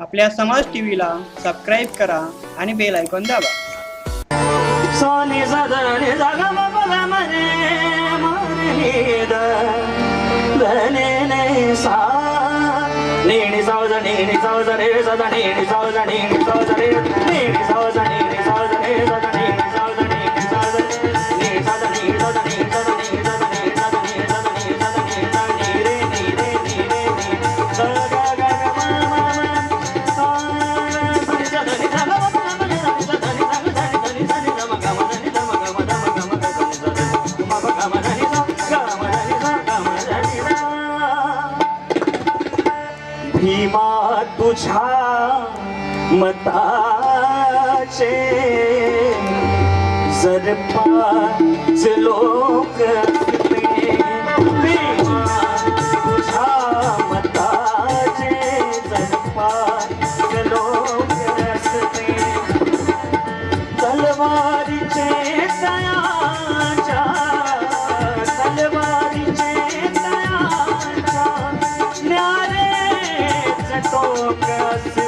आपल्या समाज टीव्हीला सबस्क्राईब करा आणि बेल ऐकून दाबा. सोने ने सा. नेणी सावजणी भीमा तुझा मताचे जर पाच लोक भीमा तुझ्या मताचे जर पाच लोक तलवारीचे दया boca se assim.